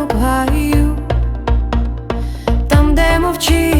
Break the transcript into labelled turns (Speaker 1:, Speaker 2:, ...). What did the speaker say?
Speaker 1: ранок гаю, там, де мовчить